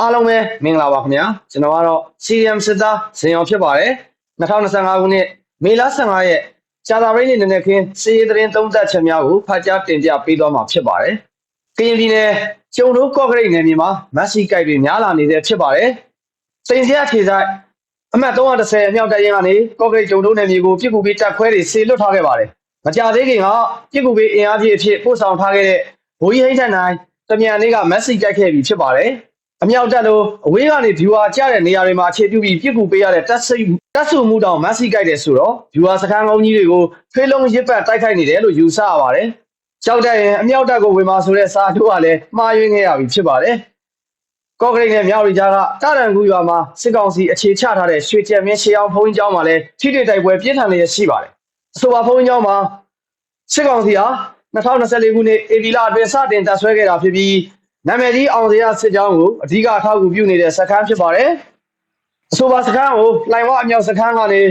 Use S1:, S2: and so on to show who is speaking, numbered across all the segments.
S1: အားလုံးပဲမင်္ဂလာပါခင်ဗျာကျွန်တော်ကတော့ CM စစ်သားဇင်အောင်ဖြစ်ပါတယ်2025ခုနှစ်မေလ15ရက်ကြာသပတေးနေ့နံနက်ခင်းစီးရီးသတင်းသုံးသပ်ချက်များကိုဖတ်ကြားတင်ပြပေးသွားမှာဖြစ်ပါတယ်ကရင်ပြည်နယ်ကျုံတို့ကော့ဂရိတ်နယ်မြေမှာမက်ဆီကိုက်တွေများလာနေတဲ့ဖြစ်ပါတယ်စိန်စရာခြေဆိုင်အမှတ်330အမြောက်တပ်ရင်းကနေကော့ဂရိတ်ကျုံတို့နယ်မြေကိုပြစ်ကူပြီးတပ်ခွဲတွေဆေလွတ်ထားခဲ့ပါတယ်မကြသေးခင်ကပြစ်ကူပြီးအင်အားကြီးအဖြစ်ပို့ဆောင်ထားခဲ့တဲ့ဘိုးကြီးဟိတ်ထန်နိုင်တမြန်လေးကမက်ဆီကိုက်ခဲ့ပြီဖြစ်ပါတယ် အမြောက်တက်လို့အဝေးကနေ viewer ကျတဲ့နေရာတွေမှာအခြေပြုပြီးပြစ်ကူပေးရတဲ့တက်စိတ်တက်ဆူမှုတောင်မက်ဆီကြိုက်တယ်ဆိုတော့ viewer စခန်းကုန်းကြီးတွေကိုထွေးလုံးရစ်ပတ်တိုက်ခိုက်နေတယ်လို့ယူဆရပါတယ်။ကြောက်တဲ့ရင်အမြောက်တက်ကိုဝင်มาဆိုတဲ့စာတို့ကလည်းမှားယွင်းခဲ့ရပြီဖြစ်ပါတယ်။ကော့ဂရိတ်နဲ့မြောက်ရီကြားကတာရန်ကူရွာမှာစစ်ကောင်စီအခြေချထားတဲ့ရွှေကျက်မြင်းရှေးအောင်ဘုံကျောင်းမှာလည်းထိတွေ့တိုက်ပွဲပြင်းထန်နေရရှိပါတယ်။အဆိုပါဘုံကျောင်းမှာစစ်ကောင်စီဟာ2024ခုနှစ်ဧပြီလအတွင်းစတင်တပ်ဆွဲခဲ့တာဖြစ်ပြီး နာမည်ကြီးအောင်စရာစစ်ကြောင်းကိုအဓိကအထောက်အကူပြုနေတဲ့စခန်းဖြစ်ပါတယ်။အဆိုပါစခန်းကိုလိုင်ဝအမြောက်စခန်းကနေ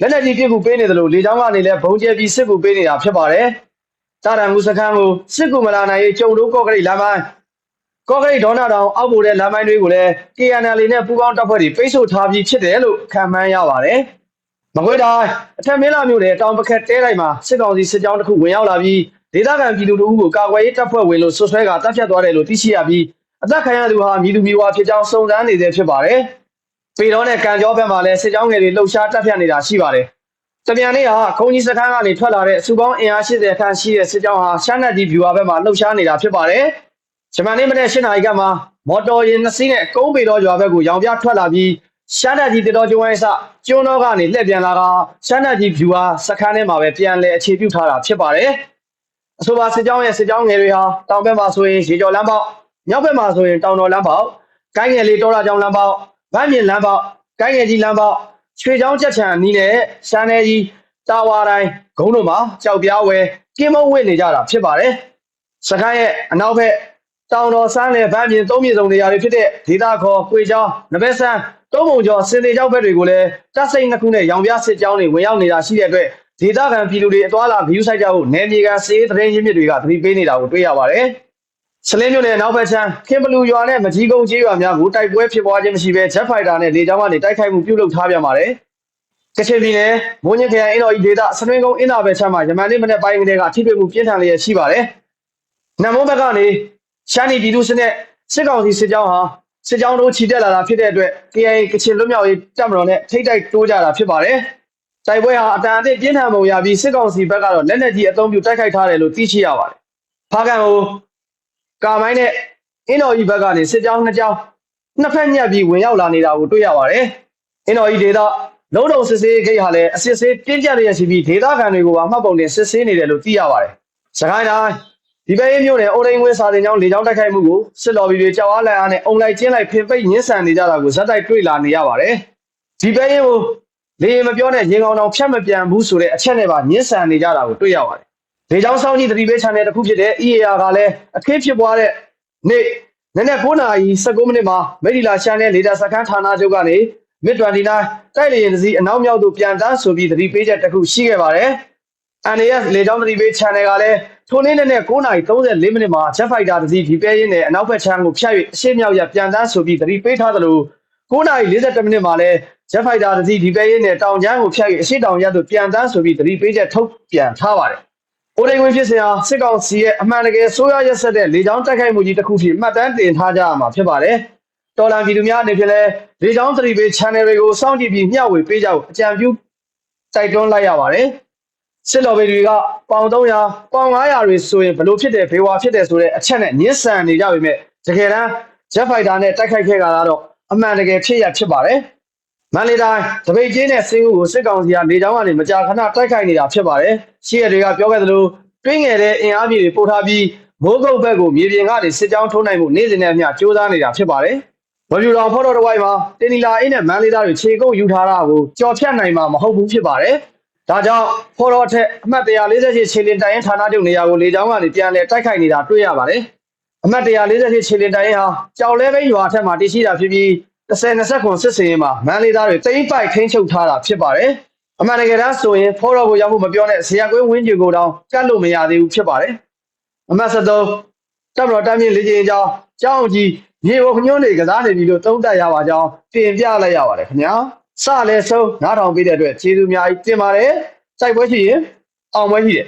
S1: လက်လက်ကြီးပြစ်ကူပေးနေတယ်လို့လေကြောင်းကနေလည်းဘုံကျဲပြီးစစ်ကူပေးနေတာဖြစ်ပါတယ်။တာရန်မူစခန်းကိုစစ်ကူမလာနိုင်ရေးကြုံတို့ကော့ကရိတ်လမ်းပိုင်းကော့ကရိတ်ဒေါနာတောင်အောက်ပိုတဲ့လမ်းပိုင်းတွေကိုလည်း KNL နဲ့ပူးပေါင်းတပ်ဖွဲ့တွေပိတ်ဆို့ထားပြီးဖြစ်တယ်လို့ခံမှန်းရပါတယ်။မကွေးတိုင်းအထက်မင်းလာမြို့နယ်တောင်ပခက်တဲတိုင်းမှာစစ်ကောင်စီစစ်ကြောင်းတစ်ခုဝင်ရောက်လာပြီး ဒေသခံပြည်သူတို့ကိုကာကွယ်ရေးတပ်ဖွဲ့ဝင်လို့ဆွဆွဲကတပ်ဖြတ်သွားတယ်လို့သိရှိရပြီးအသက်ခံရသူဟာမြည်သူမြည်ဝါဖြစ်ကြောင်းစုံစမ်းနေသေးဖြစ်ပါတယ်။ပေတော်နဲ့ကံကြောဘက်မှာလည်းစစ်ကြောင်းငယ်တွေလှုပ်ရှားတပ်ဖြတ်နေတာရှိပါတယ်။တမြန်နေ့ဟာခုံကြီးစခန်းကနေထွက်လာတဲ့စုပေါင်းအင်အား80ခန့်ရှိတဲ့စစ်ကြောင်းဟာရှမ်းနတ်ဒီဗျူဟာဘက်မှာလှုပ်ရှားနေတာဖြစ်ပါတယ်။ဂျမန်နေ့မနေ့၈နာရီကမှမော်တော်ယာဉ်နှစ်စီးနဲ့ကုန်းပေတော်ရွာဘက်ကိုရောင်ပြထွက်လာပြီးရှမ်းနတ်ဒီတေတော်ကျွန်းဝိုင်းစကျွန်းတော်ကနေလှည့်ပြန်လာကရှမ်းနတ်ဒီဗျူဟာစခန်းထဲမှာပဲပြန်လည်အခြေပြုထားတာဖြစ်ပါတယ်။ အဆိုပါစစ်ကြောင်းရဲ့စစ်ကြောင်းငယ်တွေဟာတောင်ဘက်မှာဆိုရင်ရေကျော်လမ်းပေါက်မြောက်ဘက်မှာဆိုရင်တောင်တော်လမ်းပေါက်ကိုင်းငယ်လေးတောရကြောင်လမ်းပေါက်ဗန်းမြင်လမ်းပေါက်ကိုင်းငယ်ကြီးလမ်းပေါက်ရွှေချောင်းချက်ချံအနီးနဲ့ရှမ်းနယ်ကြီးတာဝါတိုင်းဂုံးတို့မှာကြောက်ပြားဝဲကင်းမုံဝင့်နေကြတာဖြစ်ပါတယ်စကိုင်းရဲ့အနောက်ဘက်တောင်တော်ဆန်းနဲ့ဗန်းမြင်သုံးမြေစုံနေရာတွေဖြစ်တဲ့ဒေသခေါ်ကွေချောင်းနဘက်ဆန်းတုံးမုံကျော်စင်သေးကျောက်ဘက်တွေကိုလည်းတပ်စိတ်နှစ်ခုနဲ့ရောင်ပြစစ်ကြောင်းတွေဝင်ရောက်နေတာရှိတဲ့အတွက် ဒေသခံပြည်သူတွေအသွာလာဂရုစိုက်ကြဖို့နယ်မြေကန်စီးသတင်းရင်းမြစ်တွေကသတိပေးနေတာကိုတွေ့ရပါတယ်။စလင်းမြို့နယ်နောက်ဘက်ချမ်းခင်ဘလူရွာနဲ့မကြီးကုန်းကျေးရွာများကိုတိုက်ပွဲဖြစ်ပွားခြင်းမရှိဘဲဂျက်ဖိုက်တာနဲ့လေကြောင်းကနေတိုက်ခိုက်မှုပြုလုပ်ထားပြန်ပါတယ်။ကချင်ပြည်နယ်မွန်ညင်ခရိုင်အင်းတော်ဤဒေသစတွင်းကုန်းအင်းတာဘက်ချမ်းမှာယမန်နေ့မနေ့ပိုင်းကလေးကထိတွေ့မှုပြင်းထန်လျက်ရှိပါတယ်။နမုံဘက်ကနေရှမ်းပြည်ပြည်သူစစ်နဲ့စစ်ကောင်စီစစ်ကြောင်းဟာစစ်ကြောင်းတို့ခြိတက်လာတာဖြစ်တဲ့အတွက် KIA ကချင်လွတ်မြောက်ရေးတပ်မတော်နဲ့ထိတ်တိုက်တိုးကြတာဖြစ်ပါတယ်။ တိုက်ပွဲဟာအတန်အသင့်ပြင်းထန်ပုံရပြီးစစ်ကောင်စီဘက်ကတော့လက်နက်ကြီးအုံပြုတိုက်ခိုက်ထားတယ်လို့သိရှိရပါတယ်။ဖားကန်ကိုကာမိုင်းနဲ့အင်းတော်ကြီးဘက်ကနေစစ်ကြောင်းနှစ်ကြောင်းနှစ်ဖက်ညက်ပြီးဝင်ရောက်လာနေတာကိုတွေ့ရပါတယ်။အင်းတော်ကြီးဒေသလုံးတုံစစ်ဆေးဂိတ်ဟာလည်းအစစ်ဆေးပြင်းပြရရှိပြီးဒေသခံတွေကိုပါမှတ်ပုံတင်စစ်ဆေးနေတယ်လို့သိရပါတယ်။စကိုင်းတိုင်းဒီပဲရေးမြို့နယ်အိုဒိန်ဝင်းစာတင်ကျောင်းလေကျောင်းတိုက်ခိုက်မှုကိုစစ်တော်ဘီတွေကြောက်အားလန့်အားနဲ့အုံလိုက်ကျင်းလိုက်ဖင်ပိတ်ညှင်းဆန်နေကြတာကိုဇက်တိုက်တွေ့လာနေရပါတယ်။ဒီပဲရေးကို လေရင်မပြောနဲ့ရင်ကောင်တောင်ဖြတ်မပြန်ဘူးဆိုတဲ့အချက်နဲ့ပါညှင်းဆန်နေကြတာကိုတွေ့ရပါတယ်။လေကြောင်းဆောင်ကြီးသတိပေး channel တစ်ခုဖြစ်တဲ့ EAR ကလည်းအခင်းဖြစ်ပွားတဲ့နေ့နက်နက်9နာရီ19မိနစ်မှာမိဒီလာရှန်နယ်လေဒါစခန်းဌာနချုပ်ကနေမစ်29တိုက်လေရင်တစ်စီးအနောက်မြောက်သို့ပြန်တန်းဆိုပြီးသတိပေးချက်တစ်ခုရှိခဲ့ပါတယ်။ NAS လေကြောင်းသတိပေး channel ကလည်းထိုနေ့နဲ့9:34မိနစ်မှာ Jet Fighter တစ်စီးဒီပဲရင်းနဲ့အနောက်ဘက်ခြမ်းကိုဖြတ်၍အရှေ့မြောက်ရပြန်တန်းဆိုပြီးသတိပေးထားသလို9:42မိနစ်မှာလည်း Jet Fighter တစ်စီးဒီပဲရင်းနဲ့တောင်ကျမ်းကိုဖြတ်၍အရှေ့တောင်ရပ်သို့ပြန်တန်းဆိုပြီးသတိပေးချက်ထုတ်ပြန်ထားပါတယ်။အိုဒိန်ဝင်ဖြစ်စဉ်ဟာစစ်ကောင်စီရဲ့အမှန်တကယ်ဆိုးရွားရက်စက်တဲ့လေကြောင်းတိုက်ခိုက်မှုကြီးတစ်ခုဖြစ်မှတ်တမ်းတင်ထားကြရမှာဖြစ်ပါတယ်။တော်လန်ဗီဒီယိုများအနေဖြင့်လည်းလေကြောင်းသတိပေး channel တွေကိုစောင့်ကြည့်ပြီးမျှဝေပေးကြဖို့အကြံပြုတိုက်တွန်းလိုက်ရပါတယ်။စစ်လော်ဘေတွေကပေါင်300ပေါင်900တွေဆိုရင်ဘလို့ဖြစ်တယ်ဘေဝါဖြစ်တယ်ဆိုတဲ့အချက်နဲ့ညှင်းဆန်နေကြပေမဲ့တကယ်တမ်း Jet Fighter နဲ့တိုက်ခိုက်ခဲ့တာကတော့အမှန်တကယ်ဖြစ်ရဖြစ်ပါတယ်။ မန္တလေးတိုင်းတပိတ်ကျင်းနဲ့စင်းဦးကိုစစ်ကောင်စီကလေကြောင်းကနေမကြာခဏတိုက်ခိုက်နေတာဖြစ်ပါတယ်။ရှီရတွေကပြောခဲ့သလိုတွင်းငယ်တဲ့အင်အားပြည့်တွေပို့ထားပြီးမိုးကုတ်ဘက်ကိုမြေပြင်ကနေစစ်ကြောင်းထိုးနိုင်မှုနေ့စဉ်နဲ့အမျှကြိုးစားနေတာဖြစ်ပါတယ်။ဝဗျူတော်ဖော်တော်တဝိုက်မှာတင်နီလာအင်းနဲ့မန်လေးသားတွေခြေကုပ်ယူထားတာကိုကြော်ဖြတ်နိုင်မှာမဟုတ်ဘူးဖြစ်ပါတယ်။ဒါကြောင့်ဖော်တော်ထက်အမှတ်148ခြေလင်တိုင်ရင်ဌာနချုပ်နေရာကိုလေကြောင်းကနေပြန်လည်တိုက်ခိုက်နေတာတွေ့ရပါတယ်။အမှတ်148ခြေလင်တိုင်ရင်ဟာကြောက်လဲဘိန်းရွာထက်မှာတည်ရှိတာဖြစ်ပြီး 10-20ခွန်စစ်စင်ရင်မှာမန်လေးသားတွေတိမ့်ပိုက်ခင်းချုပ်ထားတာဖြစ်ပါတယ်။အမှန်တကယ်တမ်းဆိုရင်ဖော်တော်ကိုရောက်ဖို့မပြောနဲ့ဇေယျကွင်းဝင်းကျင်ကိုတောင်ကတ်လို့မရသေးဘူးဖြစ်ပါတယ်။အမှတ်73တပ်မတော်တမ်းမြင့်လေ့ကျင့်ကြောင်းကျောင်းကြီးမြေပေါ်ခညွန်းတွေကစားနေပြီလို့သုံးသပ်ရပါကြောင်းတင်ပြလိုက်ရပါတယ်ခင်ဗျာစလဲဆုံးနားထောင်ပေးတဲ့အတွက်ကျေးဇူးအများကြီးတင်ပါတယ်စိုက်ပွဲရှိရင်အောင်ပွဲရှိတယ်